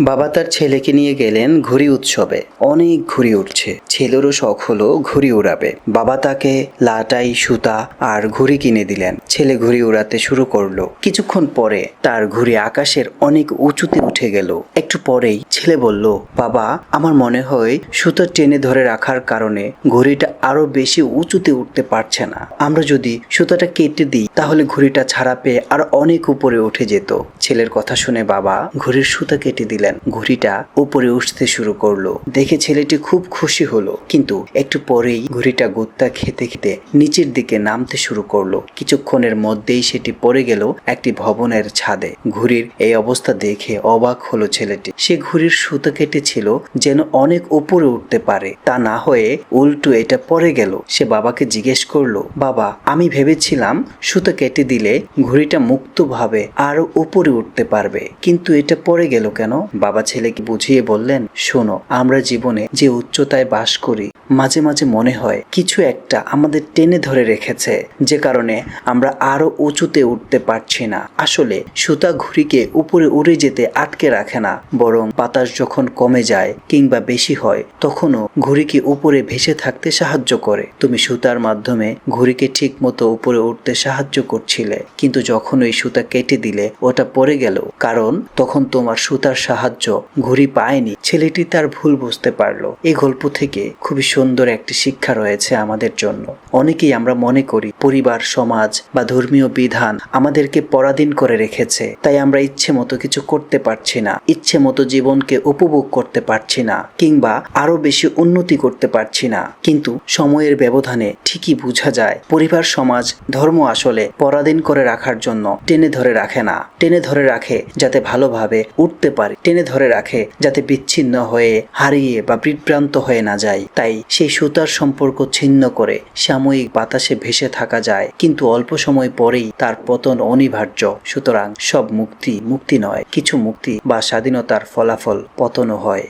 বাবা তার ছেলেকে নিয়ে গেলেন ঘুড়ি উৎসবে। অনেক ঘুড়ি উঠছে ছেলেরও শখ হলো ঘুড়ি উড়াবে। বাবা তাকে লাটাই, সুতা আর ঘুড়ি কিনে দিলেন। ছেলে ঘুড়ি উড়াতে শুরু করল। কিছুক্ষণ পরে তার ঘুড়ি আকাশের অনেক উঁচুতে উঠে গেল। একটু পরেই ছেলে বলল, বাবা, আমার মনে হয় সুতা টেনে ধরে রাখার কারণে ঘুড়িটা আরও বেশি উঁচুতে উঠতে পারছে না। আমরা যদি সুতাটা কেটে দিই, তাহলে ঘুড়িটা ছাড়া পেয়ে আর অনেক উপরে উঠে যেত। ছেলের কথা শুনে বাবা ঘুড়ির সুতা কেটে দিলেন। ঘুড়িটা উপরে উঠতে শুরু করল। দেখে ছেলেটি খুব খুশি হলো। কিন্তু একটু পরেই ঘুড়িটা গুত্তা খেতে খেতে নিচের দিকে নামতে শুরু করল। কিছুক্ষণের মধ্যেই সেটি পড়ে গেল একটি ভবনের ছাদে। ঘুড়ির এই অবস্থা দেখে অবাক হলো ছেলেটি। সে ঘুড়ির সুতো কেটেছিল যেন অনেক উপরে উঠতে পারে। তা না হয়ে উল্টো এটা পড়ে গেল। সে বাবাকে জিজ্ঞেস করল, বাবা, আমি ভেবেছিলাম সুতো কেটে দিলে ঘুড়িটা মুক্তভাবে আরও উপরে উঠতে পারবে। কিন্তু এটা পড়ে গেল কেন? বাবা ছেলেকে বুঝিয়ে বললেন, শোনো, আমরা জীবনে যে উচ্চতায় বাস করি, মাঝে মাঝে মনে হয় কিছু একটা আমাদের টেনে ধরে রেখেছে, যে কারণে আমরা আরও উঁচুতে উঠতে পারছি না। আসলে সুতা ঘুড়িকে উপরে উড়ে যেতে আটকে রাখে না, বরং বাতাস যখন কমে যায় কিংবা বেশি হয়, তখনও ঘুড়িকে উপরে ভেসে থাকতে সাহায্য করে। তুমি সুতার মাধ্যমে ঘুড়িকে ঠিক মতো উপরে উঠতে সাহায্য করছিলে, কিন্তু যখন ওই সুতা কেটে দিলে, ওটা পড়ে গেল। কারণ তখন তোমার সুতার সাহায্য ঘুড়ি পায়নি। ছেলেটি তার ভুল বুঝতে পারল। এই গল্প থেকে খুবই সুন্দর একটি শিক্ষা রয়েছে আমাদের জন্য। অনেকেই আমরা মনে করি পরিবার, সমাজ বা ধর্মীয় বিধান আমাদেরকে পরাধীন করে রেখেছে। তাই আমরা ইচ্ছে মতো কিছু করতে পারছি না। ইচ্ছে মতো জীবনকে উপভোগ করতে পারছি না কিংবা আরও বেশি উন্নতি করতে পারছি না। কিন্তু সময়ের ব্যবধানে ঠিকই বোঝা যায়, পরিবার, সমাজ, ধর্ম আসলে পরাধীন করে রাখার জন্য টেনে ধরে রাখে না। টেনে ধরে রাখে যাতে ভালোভাবে উঠতে পারে। টেনে ধরে রাখে যাতে বিচ্ছিন্ন হয়ে, হারিয়ে বা বিভ্রান্ত হয়ে না যায়। তাই সেই সুতার সম্পর্ক ছিন্ন করে সাময়িক বাতাসে ভেসে থাকা যায়। কিন্তু অল্প সময় পরেই তার পতন অনিবার্য। সুতরাং সব মুক্তি মুক্তি নয়, কিছু মুক্তি বা স্বাধীনতার ফলাফল পতনও হয়।